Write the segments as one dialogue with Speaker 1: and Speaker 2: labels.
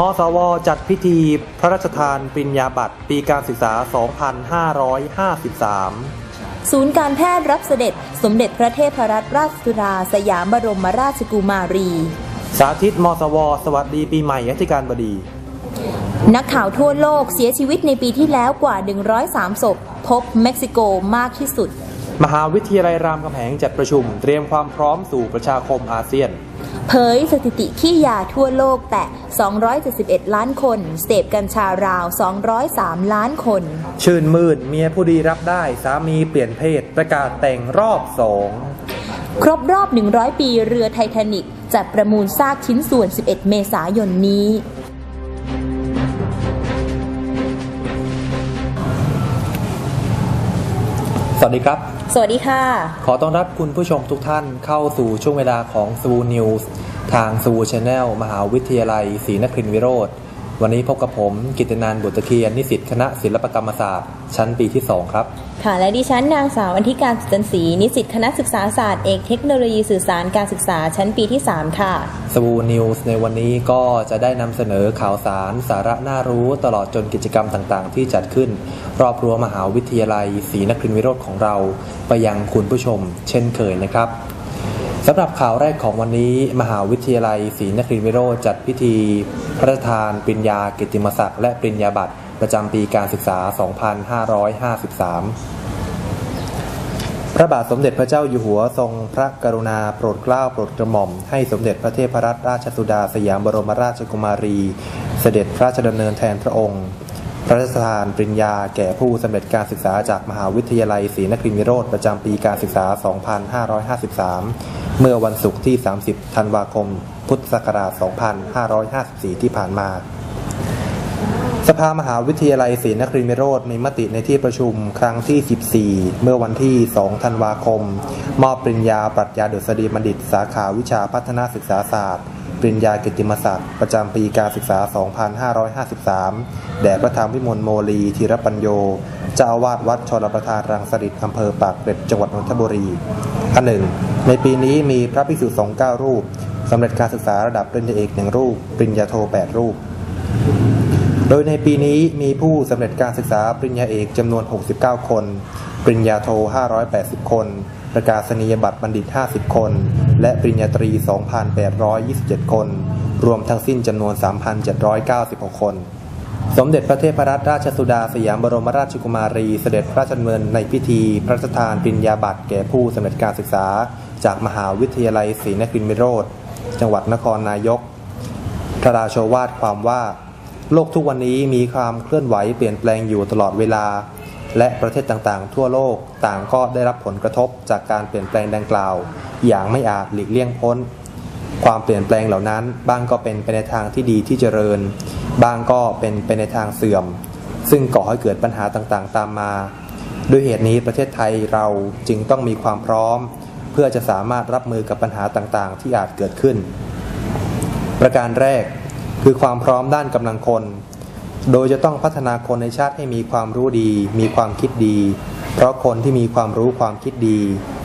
Speaker 1: มสว จัดพิธีพระราชทานปริญญาบัตรปีการศึกษา 2553
Speaker 2: ศูนย์การแพทย์รับเสด็จ สมเด็จพระเทพรัตนราชสุดาสยามบรมราชกุมารี
Speaker 1: สาธิตมสว สวัสดีปีใหม่อธิการบดี
Speaker 2: นักข่าวทั่วโลกเสียชีวิตในปีที่แล้วกว่า 103 ศพ พบเม็กซิโกมากที่สุด
Speaker 1: มหาวิทยาลัยรามคำแหงจัดประชุม เตรียมความพร้อมสู่ประชาคมอาเซียน
Speaker 2: เผยสถิติขี้ยาทั่วโลกแตะ271 ล้านคน เสพกัญชาราว 203 ล้านคน
Speaker 1: ชื่นมื่นเมียผู้ดีรับได้ สามีเปลี่ยนเพศ ประกาศแต่งรอบสอง
Speaker 2: ครบรอบ 100 ปีเรือไททานิกจัดประมูลซากชิ้นส่วน 11 เมษายนนี้
Speaker 1: สวัสดีครับ
Speaker 2: สวัสดีค่ะ
Speaker 1: ขอต้อนรับคุณผู้ชมทุกท่านเข้าสู่ช่วงเวลาของสูนิวส์ทางสูชแนลมหาวิทยาลัยศรีนครินทรวิโรธ วันนี้พบกับผมกิตตินันท์บุตรเคียนนิสิตคณะศิลปกรรมศาสตร์ ชั้นปีที่ 2 ครับ
Speaker 2: ค่ะ และดิฉันนางสาวอันธิการสุจันทร์ศรีนิสิตคณะศึกษาศาสตร์เอกเทคโนโลยีสื่อสารการศึกษาชั้นปีที่ 3 ค่ะ
Speaker 1: สวูนิวส์ในวันนี้ก็จะได้นำเสนอข่าวสาร สาระน่ารู้ตลอดจนกิจกรรมต่างๆ ที่จัดขึ้น รอบรั้วมหาวิทยาลัยศรีนครินทรวิโรธของเรา ไปยังคุณผู้ชม เช่นเคยนะครับ สำหรับข่าวแรกของวันนี้ มหาวิทยาลัยศรีนครินทรวิโรธจัดพิธีพระราชทานปริญญากิตติมศักดิ์และปริญญาบัตรประจำปีการศึกษา 2553 พระบาทสมเด็จพระเจ้าอยู่หัวทรงพระกรุณาโปรดเกล้าโปรดกระหม่อม ให้สมเด็จพระเทพรัตนราชสุดาสยามบรมราชกุมารี เสด็จพระราชดำเนินแทนพระองค์ พระราชทานปริญญาแก่ผู้สำเร็จการศึกษาจากมหาวิทยาลัยศรีนครินทรวิโรธประจำปีการศึกษา 2553 เมื่อวันศุกร์ที่ 30 ธันวาคม พุทธศักราช 2554 ที่ผ่านมา สภามหาวิทยาลัยศรีนครินทรวิโรธมีมติในที่ประชุมครั้งที่ 14 เมื่อวันที่ 2 ธันวาคม มอบปริญญาปรัชญาดุษฎีบัณฑิต สาขาวิชาพัฒนาศึกษาศาสตร์ ปริญญากิติมศักดิ์ประจำปีการศึกษา 2553 แด่พระธรรมวิมลโมลีธีรปัญโย เจ้าอาวาสวัดชลประทานรังสฤษอำเภอปากเกร็ดจังหวัดนนทบุรี อันหนึ่ง ในปีนี้มีพระภิกษุสงฆ์9รูปสำเร็จการศึกษาระดับปริญญาเอกหนึ่งรูป ปริญญาโท 8 รูป โดยในปีนี้มีผู้สำเร็จการศึกษาปริญญาเอกจำนวน 69 คน ปริญญาโท 580 คน ประกาศนียบัตรบัณฑิต 50 คน และปริญญาตรี 2,827 คน รวมทั้งสิ้นจำนวน 3,796 คน สมเด็จพระเทพรัตนราชสุดาสยามบรมราชกุมารีเสด็จพระราชดำเนินในพิธี พระราชทานปริญญาบัตรแก่ผู้สำเร็จการศึกษา จากมหาวิทยาลัยศรีนครินทรวิโรธจังหวัดนครนายก พระราโชวาทความว่า โลกทุกวันนี้มีความเคลื่อนไหวเปลี่ยนแปลงอยู่ตลอดเวลา และประเทศต่างๆ ทั่วโลกต่างก็ได้รับผลกระทบจากการเปลี่ยนแปลงดังกล่าว อย่างไม่อาจหลีกเลี่ยงพ้น ความเปลี่ยนแปลงเหล่านั้น บ้างก็เป็นไปในทางที่ดีที่เจริญ บ้างก็เป็นไปในทางเสื่อม ซึ่งก่อให้เกิดปัญหาต่างๆ ตามมา ด้วยเหตุนี้ประเทศไทยเราจึงต้องมีความพร้อม เพื่อจะสามารถรับมือกับปัญหาต่างๆ ที่อาจเกิดขึ้น ประการแรกคือความพร้อมด้านกำลังคน โดยจะต้องพัฒนาคนในชาติให้มีความรู้ดี มีความคิดดี เพราะคนที่มีความรู้ความคิดดี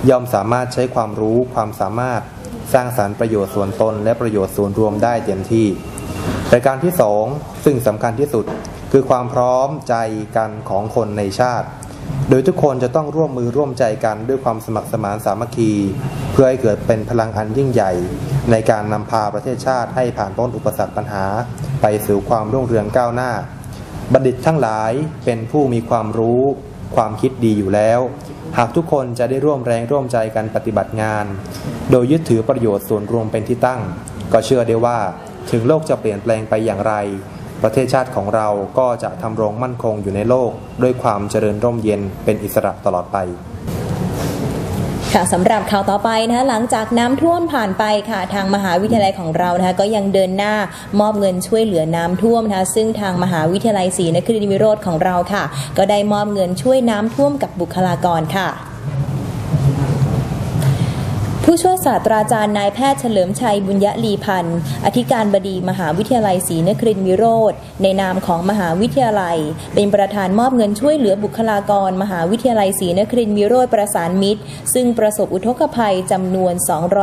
Speaker 1: ย่อมสามารถใช้ความรู้ความสามารถสร้างสารรค์ประโยชน์ส่วนตน และประโยชน์ส่วนรวมได้เต็มที่ประการที่สองซึ่งสำคัญที่สุดคือความพร้อมใจกันของคนในชาติ โดยทุกคนจะต้องร่วมมือร่วมใจกันด้วยความสมัครสมานสามัคคี เพื่อให้เกิดเป็นพลังอันยิ่งใหญ่ ในการนำพาประเทศชาติให้ผ่านพ้นอุปสรรคปัญหา ไปสู่ความรุ่งเรืองก้าวหน้า บัณฑิตทั้งหลายเป็นผู้มีความรู้ ความคิดดีอยู่แล้ว หากทุกคนจะได้ร่วมแรงร่วมใจกันปฏิบัติงาน โดยยึดถือประโยชน์ส่วนรวมเป็นที่ตั้ง ก็เชื่อได้ว่า ถึงโลกจะเปลี่ยนแปลงไปอย่างไร ประเทศชาติของเราก็จะทำรงมั่นคงอยู่ในโลก ด้วยความเจริญร่มเย็นเป็นอิสระตลอดไป
Speaker 2: ค่ะสำหรับข่าวต่อไปนะคะหลังจากน้ำท่วมผ่านไปค่ะ ทางมหาวิทยาลัยของเรานะคะก็ยังเดินหน้ามอบเงินช่วยเหลือน้ำท่วมนะคะซึ่งทางมหาวิทยาลัยศรีนครินทรวิโรธของเราค่ะ ก็ได้มอบเงินช่วยน้ำท่วมกับบุคลากรค่ะ ผู้ช่วยศาสตราจารย์นายแพทย์เฉลิมชัยบุญยลีพันธ์ อธิการบดีมหาวิทยาลัยศรีนครินทรวิโรธในนามของมหาวิทยาลัย เป็นประธานมอบเงินช่วยเหลือบุคลากร มหาวิทยาลัยศรีนครินทรวิโรธประสานมิตร ซึ่งประสบอุทกภัยจำนวน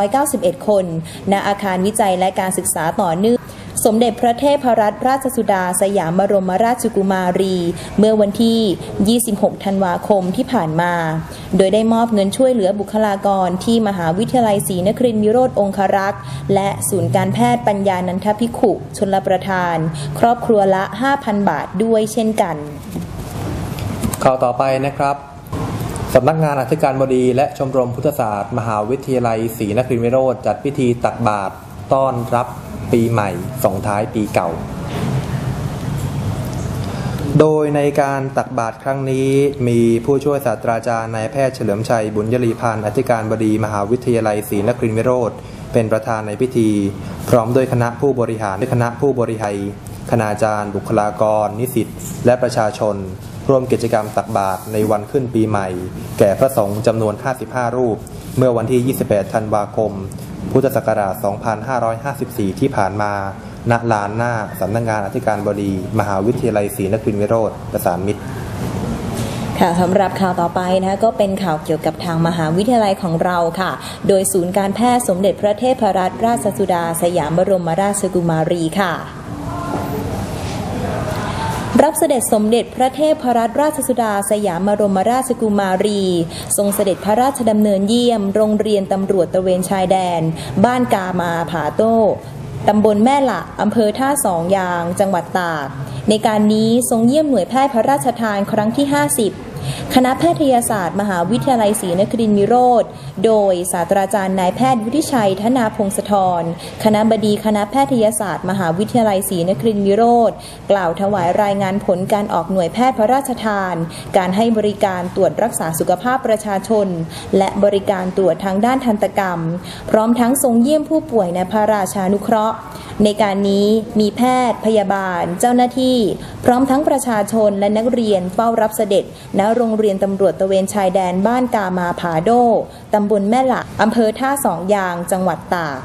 Speaker 2: 291 คน ณอาคารวิจัยและการศึกษาต่อเนื่อง สมเด็จพระเทพรัตนราชสุดาสยามบรมราชกุมารี เมื่อวันที่ 26 ธันวาคมที่ผ่านมา โดยได้มอบเงินช่วยเหลือบุคลากรที่มหาวิทยาลัยศรีนครินทร์วิโรธองครักษ์ และศูนย์การแพทย์ปัญญานันทพิขุชนลประทาน ครอบครัวละ 5,000 บาทด้วยเช่นกัน
Speaker 1: ข่าวต่อไปนะครับสำนักงานอธิการบดีและชมรมพุทธศาสตร์ มหาวิทยาลัยศรีนครินทร์วิโรธจัดพิธีตักบาตรต้อนรับ ปีใหม่ส่งท้ายปีเก่า โดยในการตักบาตรครั้งนี้มีผู้ช่วยศาสตราจารย์นายแพทย์เฉลิมชัย บุญยรีพันธ์อธิการบดีมหาวิทยาลัยศรีนครินทร์วิโรธเป็นประธานในพิธี พร้อมด้วยคณะผู้บริหารด้วยคณะผู้บริหารคณาจารย์ บุคลากร นิสิตและประชาชน ร่วมกิจกรรมตักบาตรในวันขึ้นปีใหม่ แก่พระสงฆ์จำนวน 55 รูป เมื่อวันที่ 28 ธันวาคม พุทธศักราช 2554 ที่ผ่านมา ณ ลานหน้า สำนักงานอธิการบดี มหาวิทยาลัยศรีนครินทร์วิโรธประสานมิตร
Speaker 2: ค่ะสำหรับข่าวต่อไปนะคะก็เป็นข่าวเกี่ยวกับทางมหาวิทยาลัยของเราค่ะ โดยศูนย์การแพทย์สมเด็จพระเทพรัตนราชสุดา สยามบรมราชกุมารีค่ะ รับเสด็จสมเด็จพระเทพรัตนราชสุดาสยามรมราชกุมารี ทรงเสด็จพระราชดำเนินเยี่ยม โรงเรียนตำรวจตะเวนชายแดน บ้านกามาผาโต้ตำบลแม่ละอำเภอท่าสองยาง จังหวัดตาก ในการนี้ทรงเยี่ยมหน่วยแพทย์พระราชทานครั้งที่ 50 คณะแพทยศาสตร์ มหาวิทยาลัยศรีนครินทร์วิโรธโดยศาสตราจารย์นายแพทย์วุฒิชัย ธนาพงศธรคณะบดีคณะแพทยศาสตร์ มหาวิทยาลัยศรีนครินทร์วิโรธกล่าวถวายรายงานผลการออกหน่วยแพทย์พระราชทาน การให้บริการตรวจรักษาสุขภาพประชาชน และบริการตรวจทางด้านทันตกรรม พร้อมทั้งทรงเยี่ยมผู้ป่วยในพระราชานุเคราะห์ ในการนี้มีแพทย์พยาบาล เจ้าหน้าที่ พร้อมทั้งประชาชนและนักเรียนเฝ้ารับเสด็จณโรงเรียนตำรวจตะเวนชายแดนบ้านกามาผาโดตำบลแม่หละอำเภอท่าสองยาง จังหวัดตาก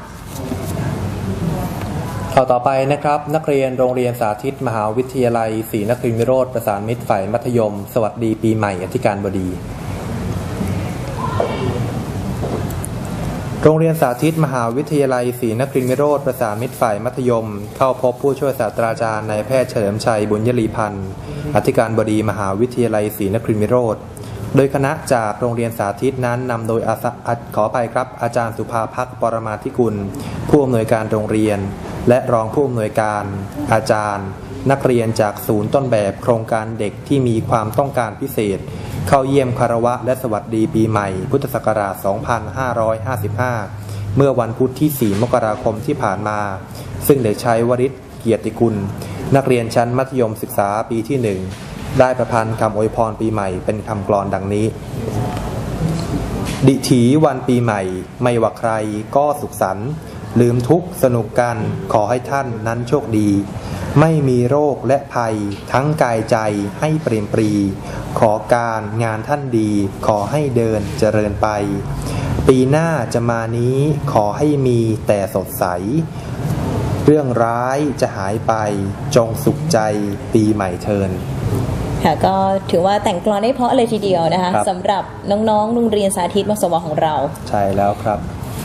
Speaker 1: ข่าวต่อไปนะครับนักเรียนโรงเรียนสาธิตมหาวิทยาลัยศรีนครินทร์วิโรธประสานมิตรฝ่ายมัธยม สวัสดีปีใหม่อธิการบดี โรงเรียนสาธิตมหาวิทยาลัยศรีนครินทร์วิโรธประสามิตรฝ่ายมัธยม เข้าพบผู้ช่วยศาสตราจารย์นายแพทย์เฉลิมชัยบุญยรีพันธ์อธิการบดีมหาวิทยาลัยศรีนครินทร์วิโรธโดยคณะจากโรงเรียนสาธิตนั้นนำโดยอาสาอะขอไปครับ อาจารย์สุภาพักปรมาธิกุล ผู้อำนวยการโรงเรียน และรองผู้อำนวยการ อาจารย์ นักเรียนจากศูนย์ต้นแบบโครงการเด็กที่มีความต้องการพิเศษ เข้าเยี่ยมคารวะและสวัสดีปีใหม่ พุทธศักราช 2555 เมื่อวันพุธที่ 4 มกราคมที่ผ่านมา ซึ่งเด็กชายวริศเกียรติกุล นักเรียนชั้นมัธยมศึกษาปีที่ 1 ได้ประพันธ์คำอวยพรปีใหม่เป็นคำกลอนดังนี้ ดิถีวันปีใหม่ ไม่ว่าใครก็สุขสันต์ลืมทุกสนุกกันขอให้ท่านนั้นโชคดี ไม่มีโรคและภัย ทั้งกายใจให้เปลี่ยนปรี ขอการงานท่านดี ขอให้เดินเจริญไป ปีหน้าจะมานี้ขอให้มีแต่สดใส เรื่องร้ายจะหายไป จงสุขใจปีใหม่เทิน
Speaker 2: ค่ะก็ถือว่าแต่งกลอนได้เพราะเลยทีเดียวนะคะ
Speaker 1: ครับ
Speaker 2: สำหรับน้องๆโรงเรียนสาธิตมสวของเรา
Speaker 1: ใช่แล้วครับ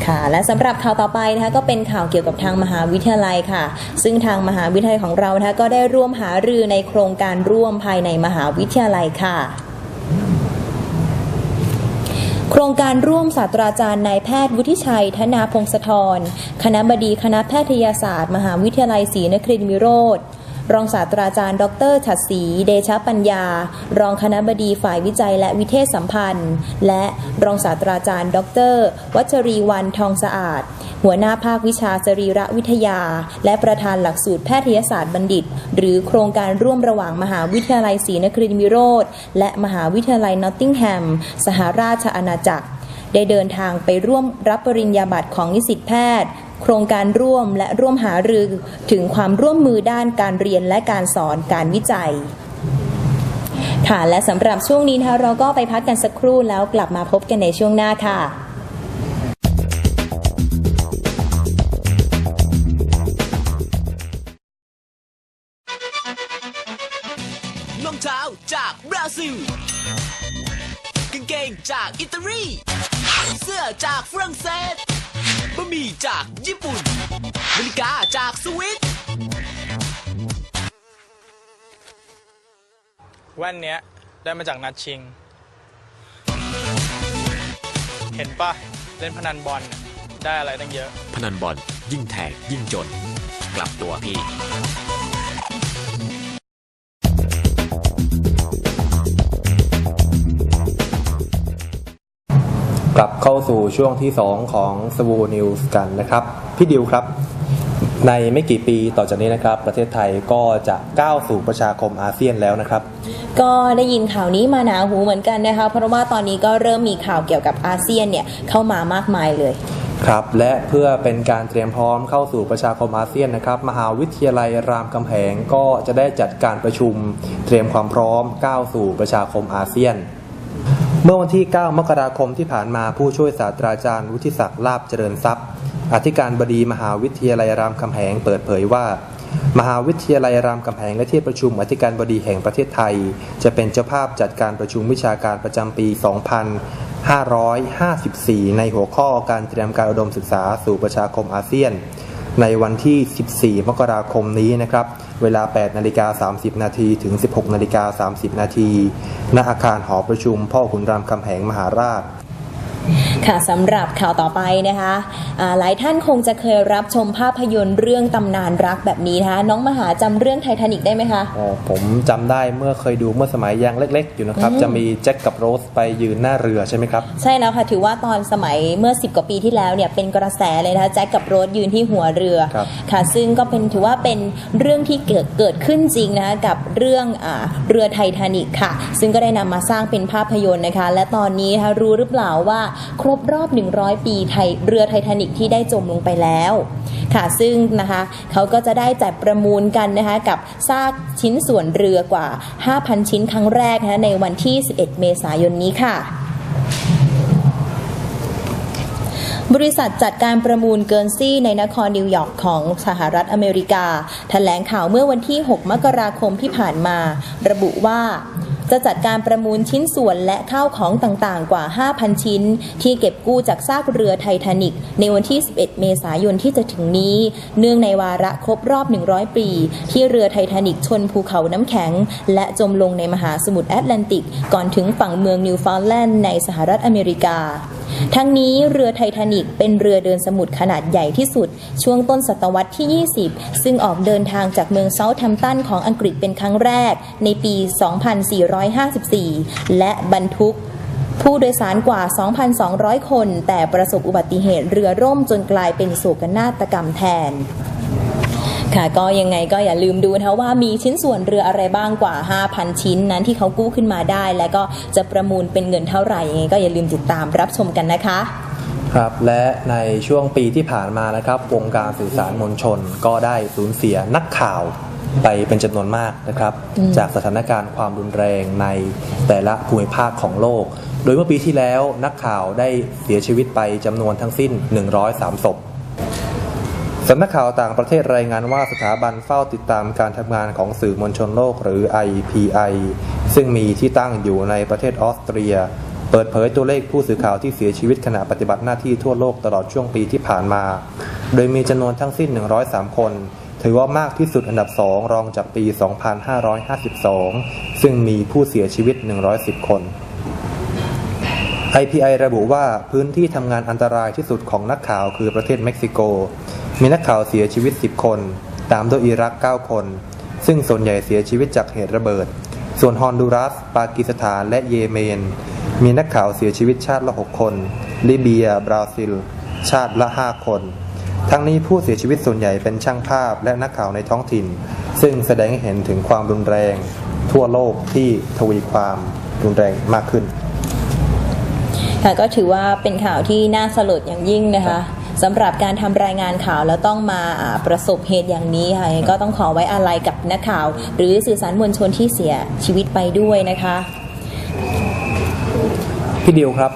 Speaker 2: ค่ะ และสำหรับข่าวต่อไปนะคะก็เป็นข่าวเกี่ยวกับทางมหาวิทยาลัยค่ะ ซึ่งทางมหาวิทยาลัยของเรานะคะก็ได้ร่วมหารือในโครงการร่วมภายในมหาวิทยาลัยค่ะโครงการร่วมศาสตราจารย์นายแพทย์วุฒิชัย ธนาพงศธร คณะบดีคณะแพทยศาสตร์ มหาวิทยาลัยศรีนครินทรวิโรธ รองศาสตราจารย์ ดรฉัตรศรี เดชปัญญา รองคณะบดีฝ่ายวิจัยและวิเทศสัมพันธ์ และรองศาสตราจารย์ ดร วัชรีวันทองสะอาด หัวหน้าภาควิชาสรีระวิทยา และประธานหลักสูตรแพทยศาสตร์บัณฑิต หรือโครงการร่วมระหว่างมหาวิทยาลัยศรีนครินทร์วิโรธและมหาวิทยาลัยนอตติงแฮม สหราชอาณาจักรได้เดินทางไปร่วมรับปริญญาบัตรของนิสิตแพทย์ โครงการร่วมและร่วมหารือถึงความร่วมมือด้านการเรียนและการสอนการวิจัยค่ะและสำหรับช่วงนี้นะคะเราก็ไปพักกันสักครู่แล้วกลับมาพบกันในช่วงหน้าค่ะ
Speaker 3: รองเท้าจากบราซิลกางเกงจากอิตาลีเสื้อจากฝรั่งเศสะหมี่จากญี่ปุ่นนาฬิกาจากสวิต
Speaker 4: แว่นเนี้ยได้มาจากนัดชิง เห็นปะเล่นพนันบอลได้อะไรตั้งเยอะ
Speaker 5: พนันบอลยิ่งแทงยิ่งจน กลับตัวพี่
Speaker 1: กลับเข้าสู่ช่วงที่ 2 ของสวูนิวส์กันนะครับ พี่ดิวครับ ในไม่กี่ปีต่อจากนี้นะครับ ประเทศไทยก็จะก้าวสู่ประชาคมอาเซียนแล้วนะครับ
Speaker 2: ก็ได้ยินข่าวนี้มาหนาหูเหมือนกันนะคะ เพราะว่าตอนนี้ก็เริ่มมีข่าวเกี่ยวกับอาเซียนเนี่ยเข้ามามากมายเลย
Speaker 1: ครับและเพื่อเป็นการเตรียมพร้อมเข้าสู่ประชาคมอาเซียนนะครับ มหาวิทยาลัยรามคำแหงก็จะได้จัดการประชุม เตรียมความพร้อมก้าวสู่ประชาคมอาเซียน เมื่อวันที่ 9 มกราคมที่ผ่านมาผู้ช่วยศาสตราจารย์วุฒิศักดิ์ลาบเจริญทรัพย์ อธิการบดีมหาวิทยาลัยรามคำแหงเปิดเผยว่า มหาวิทยาลัยรามคำแหงและที่ประชุมอธิการบดีแห่งประเทศไทย จะเป็นเจ้าภาพจัดการประชุมวิชาการประจำปี 2554 ในหัวข้อการเตรียมการอุดมศึกษาสู่ประชาคมอาเซียน ในวันที่ 14 มกราคมนี้นะครับ เวลา 8 นาฬิกา 30 นาทีถึง 16 นาฬิกา 30 นาที ณ อาคารหอประชุมพ่อขุนรามคำแหงมหาราช
Speaker 2: ค่ะสำหรับข่าวต่อไปนะคะอ่าหลายท่านคงจะเคยรับชมภาพยนตร์เรื่องตำนานรักแบบนี้นะคะน้องมหาจำเรื่องไททานิกได้ไหมคะ
Speaker 1: อ๋อผมจำได้เมื่อเคยดูเมื่อสมัยยังเล็ก ๆ อยู่นะครับ จะมีแจ็คกับโรสไปยืนหน้าเรือใช่ไหมครับ
Speaker 2: ใช่แล้วค่ะถือว่าตอนสมัยเมื่อ 10 กว่าปีที่แล้วเนี่ยเป็นกระแสเลยนะคะแจ็คกับโรสยืนที่หัวเรือ
Speaker 1: ครับ
Speaker 2: ค่ะ ซึ่งก็เป็นถือว่าเป็นเรื่องที่เกิดเกิดขึ้นจริงนะคะกับเรื่องอาเรือไททานิกค่ะ ซึ่งก็ได้นำมาสร้างเป็นภาพยนตร์นะคะ และตอนนี้นะคะรู้หรือเปล่าว่าครบรอบ 100 ปีไทยเรือไททานิกที่ได้จมลงไปแล้วค่ะซึ่งนะคะเขาก็จะได้จัดประมูลกันนะคะกับซากชิ้นส่วนเรือกว่า 5,000 ชิ้นครั้งแรกนะคะในวันที่ 11 เมษายนนี้ค่ะบริษัทจัดการประมูลเกินซี่ในนครนิวยอร์กของสหรัฐอเมริกาแถลงข่าวเมื่อวันที่ 6 มกราคมที่ผ่านมา ระบุว่า จะจัดการประมูลชิ้นส่วนและข้าวของต่างๆ กว่า 5,000 ชิ้น ที่เก็บกู้จากซากเรือไททานิก ในวันที่ 11 เมษายนที่จะถึงนี้ เนื่องในวาระครบรอบ 100 ปี ที่เรือไททานิกชนภูเขาน้ำแข็ง และจมลงในมหาสมุทรแอตแลนติก ก่อนถึงฝั่งเมืองนิวฟาวน์แลนด์ในสหรัฐอเมริกา ทั้งนี้เรือไททานิกเป็นเรือเดินสมุทรขนาดใหญ่ที่สุด ช่วงต้นศตวรรษที่ 20 ซึ่งออกเดินทางจากเมืองเซาท์แฮมป์ตันของอังกฤษเป็นครั้งแรกในปี 2454 และบรรทุกผู้โดยสารกว่า 2,200 คน แต่ประสบอุบัติเหตุเรือร่มจนกลายเป็นโศกนาฏกรรมแทน ค่ะก็ยังไงก็อย่าลืมดูนะคะว่ามีชิ้นส่วนเรืออะไรบ้างกว่า 5,000 ชิ้นนั้นที่เขากู้ขึ้นมาได้ และก็จะประมูลเป็นเงินเท่าไหร่ยังไงก็อย่าลืมติดตามรับชมกันนะคะ
Speaker 1: ครับและในช่วงปีที่ผ่านมานะครับวงการสื่อสารมวลชน ก็ได้สูญเสียนักข่าวไปเป็นจำนวนมากนะครับ จากสถานการณ์ความรุนแรงในแต่ละภูมิภาคของโลก โดยเมื่อปีที่แล้วนักข่าวได้เสียชีวิตไปจำนวนทั้งสิ้น 103ศพ สำนักข่าวต่างประเทศรายงานว่าสถาบันเฝ้าติดตามการทำงานของสื่อมวลชนโลกหรือ IPI ซึ่งมีที่ตั้งอยู่ในประเทศออสเตรีย เปิดเผยตัวเลขผู้สื่อข่าวที่เสียชีวิตขณะปฏิบัติหน้าที่ทั่วโลกตลอดช่วงปีที่ผ่านมา โดยมีจำนวนทั้งสิ้น 103 คน ถือว่ามากที่สุดอันดับ 2 รองจากปี 2552 ซึ่งมีผู้เสียชีวิต 110 คน IPI ระบุว่าพื้นที่ทำงานอันตรายที่สุดของนักข่าวคือประเทศเม็กซิโก มีนักข่าวเสียชีวิต 10 คน ตามด้วยอิรัก 9 คน ซึ่งส่วนใหญ่เสียชีวิตจากเหตุระเบิด ส่วนฮอนดูรัส ปากีสถาน และเยเมน มีนักข่าวเสียชีวิตชาติละ 6 คน ลิเบีย บราซิล ชาติละ 5 คน ทั้งนี้ผู้เสียชีวิตส่วนใหญ่เป็นช่างภาพและนักข่าวในท้องถิ่น ซึ่งแสดงให้เห็นถึงความรุนแรง ทั่วโลกที่ทวีความรุนแรงมากขึ้น
Speaker 2: ค่ะก็ถือว่าเป็นข่าวที่น่าสลดอย่างยิ่งนะคะ สำหรับการทำรายงานข่าวแล้วต้องมาอ่าประสบเหตุอย่างนี้ค่ะยังไงก็ต้องขอไว้อาลัยกับนักข่าว หรือสื่อสารมวลชนที่เสียชีวิตไปด้วยนะคะ
Speaker 1: พี่ดิวครับ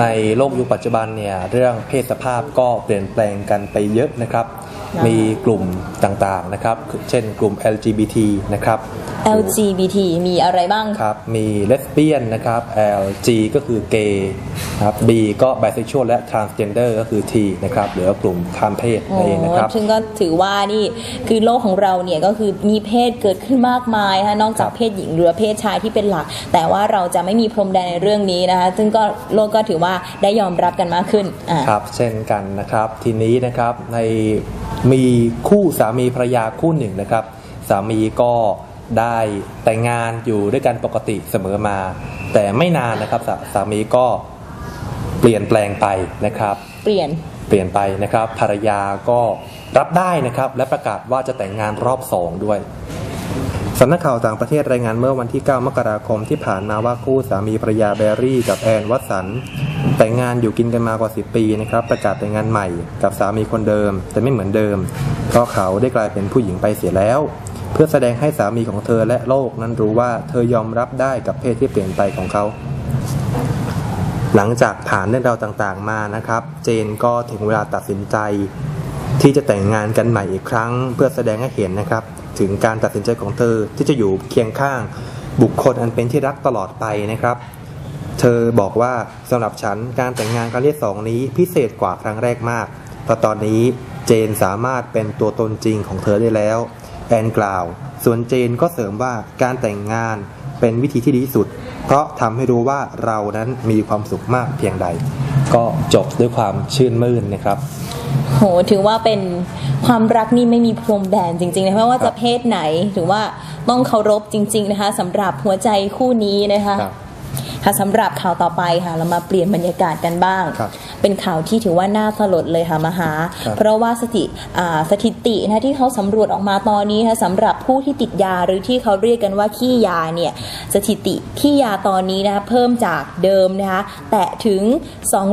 Speaker 1: ในโลกยุคปัจจุบันเนี่ยเรื่องเพศสภาพก็เปลี่ยนแปลงกันไปเยอะนะครับ
Speaker 2: ค่ะ
Speaker 1: มีกลุ่มต่างๆนะครับ เช่นกลุ่ม LGBT นะครับ
Speaker 2: LGBT มีอะไรบ้าง
Speaker 1: ครับ มีเลสเบี้ยนนะครับ L G ก็คือเกย์ครับ B ก็ bisexual และ transgender ก็คือ T นะครับหรือกลุ่มข้ามเพศนั่นเองนะครับ
Speaker 2: โอ้ซึ่งก็ถือว่านี่คือโลกของเราเนี่ยก็คือมีเพศเกิดขึ้นมากมายนะคะนอกจาก
Speaker 1: ครับ
Speaker 2: เพศหญิงหรือเพศชายที่เป็นหลัก แต่ว่าเราจะไม่มีพรมแดนในเรื่องนี้นะคะ ซึ่งก็โลกก็ถือว่าได้ยอมรับกันมากขึ้นอ่า
Speaker 1: ครับเช่นกันนะครับ ทีนี้นะครับในมีคู่สามีภรรยาคู่หนึ่งนะครับ สามีก็ ได้แต่งงานอยู่ด้วยกันปกติเสมอมา แต่ไม่นานนะครับสาสามีก็เปลี่ยนแปลงไปนะครับ
Speaker 2: เปลี่ยน
Speaker 1: เปลี่ยนไปนะครับ ภรรยาก็รับได้นะครับ และประกาศว่าจะแต่งงานรอบสองด้วยสำนักข่าวต่างประเทศรายงานเมื่อวันที่ 9 มกราคมที่ผ่านมาว่าคู่สามีภรรยาแบรี่ กับแอนวัตสัน แต่งงานอยู่กินกันมากว่า 10 ปีนะครับ ประกาศแต่งงานใหม่กับสามีคนเดิม แต่ไม่เหมือนเดิมเพราะเขาได้กลายเป็นผู้หญิงไปเสียแล้ว เพื่อแสดงให้สามีของเธอและโลกนั้นรู้ว่าเธอยอมรับได้กับเพศที่เปลี่ยนไปของเขา หลังจากผ่านเรื่องราวต่างๆมานะครับ เจนก็ถึงเวลาตัดสินใจ ที่จะแต่งงานกันใหม่อีกครั้ง เพื่อแสดงให้เห็นนะครับ ถึงการตัดสินใจของเธอที่จะอยู่เคียงข้าง บุคคลอันเป็นที่รักตลอดไปนะครับ เธอบอกว่าสำหรับฉันการแต่งงานครั้งที่สองนี้พิเศษกว่าครั้งแรกมากเพราะตอนนี้เจนสามารถเป็นตัวตนจริงของเธอได้แล้ว แอนกล่าว ส่วนเจนก็เสริมว่าการแต่งงานเป็นวิธีที่ดีที่สุด เพราะทำให้รู้ว่าเรานั้นมีความสุขมากเพียงใด ก็จบด้วยความชื่นมื่นนะครับ
Speaker 2: โหถือว่าเป็นความรักนี่ไม่มีพรมแดนจริงๆนะไม่ว่า
Speaker 1: ครั
Speaker 2: จะ
Speaker 1: บ
Speaker 2: เพศไหนถือว่าต้องเคารพจริง ๆ นะคะสำหรับหัวใจคู่นี้นะคะ
Speaker 1: ครับ
Speaker 2: ค่ะสำหรับข่าวต่อไปค่ะ เรามาเปลี่ยนบรรยากาศกันบ้าง
Speaker 1: ครับ
Speaker 2: เป็นข่าวที่ถือว่าน่าสลดเลยค่ะมาหา
Speaker 1: ครับ
Speaker 2: เพราะว่าสถิอ่าสถิตินะที่เขาสำรวจออกมาตอนนี้นะคะสำหรับผู้ที่ติดยาหรือที่เขาเรียกกันว่าขี้ยาเนี่ยสถิติขี้ยาตอนนี้นะคะเพิ่มจากเดิมนะคะแตะถึง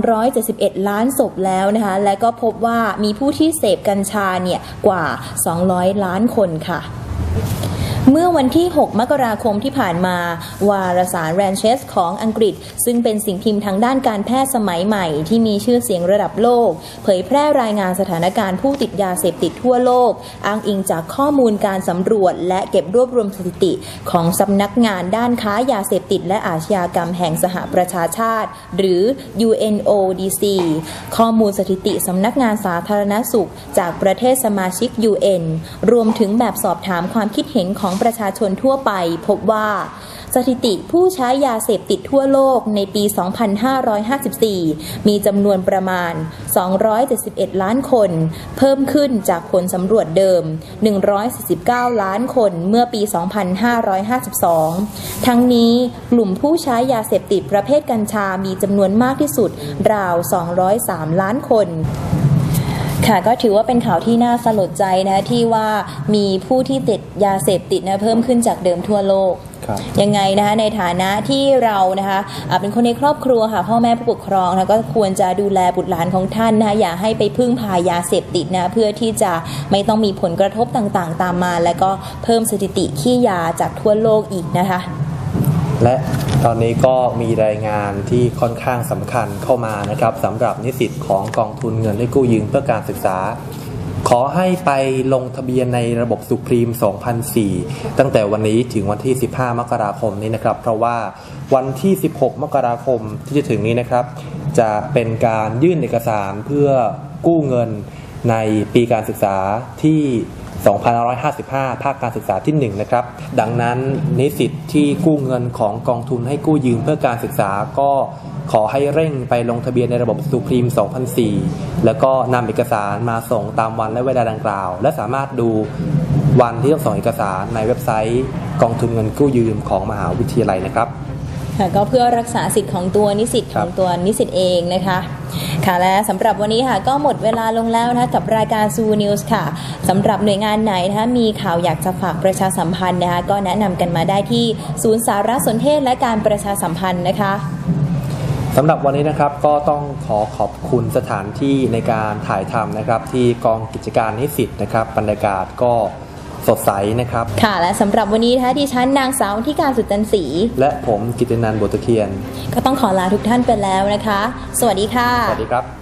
Speaker 2: 271 ล้านศพแล้วนะคะและก็พบว่ามีผู้ที่เสพกัญชาเนี่ยกว่า 200 ล้านคนค่ะ เมื่อวันที่ 6 มกราคมที่ผ่านมา วารสาร Ranches ของอังกฤษ ซึ่งเป็นสิ่งพิมพ์ทางด้านการแพทย์สมัยใหม่ที่มีชื่อเสียงระดับโลก เผยแพร่รายงานสถานการณ์ผู้ติดยาเสพติดทั่วโลก อ้างอิงจากข้อมูลการสำรวจ และเก็บรวบรวมสถิติของสำนักงานด้านค้ายาเสพติด และอาชญากรรมแห่งสหประชาชาติ หรือ UNODC ข้อมูลสถิติสำนักงานสาธารณสุข จากประเทศสมาชิก UN รวมถึงแบบสอบถามความคิดเห็นของประชาชนทั่วไปพบว่า สถิติผู้ใช้ยาเสพติดทั่วโลกในปี 2554 มีจำนวนประมาณ 271 ล้านคน เพิ่มขึ้นจากผลสำรวจเดิม 149 ล้านคนเมื่อปี 2552 ทั้งนี้กลุ่มผู้ใช้ยาเสพติดประเภทกัญชามีจำนวนมากที่สุด ราว 203 ล้านคน ค่ะก็ถือว่าเป็นข่าวที่น่าสลดใจนะที่ว่ามีผู้ที่ติดยาเสพติดนะเพิ่มขึ้นจากเดิมทั่วโลก
Speaker 1: ครับ
Speaker 2: ยังไงนะคะในฐานะที่เรานะคะอ่าเป็นคนในครอบครัวค่ะพ่อแม่ผู้ปกครองนะก็ควรจะดูแลบุตรหลานของท่านนะคะอย่าให้ไปพึ่งพายาเสพติดนะเพื่อที่จะไม่ต้องมีผลกระทบต่างๆ ตามมา และก็เพิ่มสถิติขี้ยาจากทั่วโลกอีกนะคะ
Speaker 1: และตอนนี้ก็มีรายงานที่ค่อนข้างสำคัญเข้ามานะครับสำหรับนิสิตของกองทุนเงินให้กู้ยืมเพื่อการศึกษา ขอให้ไปลงทะเบียนในระบบสุพรีม 2004 ตั้งแต่วันนี้ถึงวันที่ 15 มกราคมนี้นะครับ เพราะว่าวันที่ 16 มกราคมที่จะถึงนี้นะครับ จะเป็นการยื่นเอกสารเพื่อกู้เงินในปีการศึกษาที่ 2555 ภาคการศึกษาที่ 1 นะครับ ดังนั้นนิสิตที่กู้เงินของกองทุนให้กู้ยืมเพื่อการศึกษาก็ขอให้เร่งไปลงทะเบียนในระบบสุพรีม 2004 แล้วก็นำเอกสารมาส่งตามวันและเวลาดังกล่าว และสามารถดูวันที่ต้องส่งเอกสารในเว็บไซต์ กองทุนเงินกู้ยืมของมหาวิทยาลัยนะครับ
Speaker 2: ค่ะก็เพื่อรักษาสิทธิ์ของตัวนิสิต
Speaker 1: ค
Speaker 2: ข
Speaker 1: รั
Speaker 2: อบงตัวนิสิตเองนะคะค่ะและสำหรับวันนี้ค่ะก็หมดเวลาลงแล้วนะคะกับรายการซูนิวส์ค่ะสำหรับหน่วยงานไหนนะคะมีข่าวอยากจะฝากประชาสัมพันธ์นะคะก็แนะนำกันมาได้ที่ศูนย์สารสนเทศและการประชาสัมพันธ์นะคะ
Speaker 1: สำหรับวันนี้นะครับก็ต้องขอขอบคุณสถานที่ในการถ่ายทำนะครับ ที่กองกิจการนิสิตนะครับบรรยากาศก็ สดใสนะครับ
Speaker 2: ค่ะ และสำหรับวันนี้นะคะดิฉันนางสาวที่การสุดจันทร์ศรี
Speaker 1: และผมกิตตินันท์บัวตะเคียน
Speaker 2: ก็ต้องขอลาทุกท่านไปแล้วนะคะ สวัสดีค่ะ
Speaker 1: สวัสดีครับ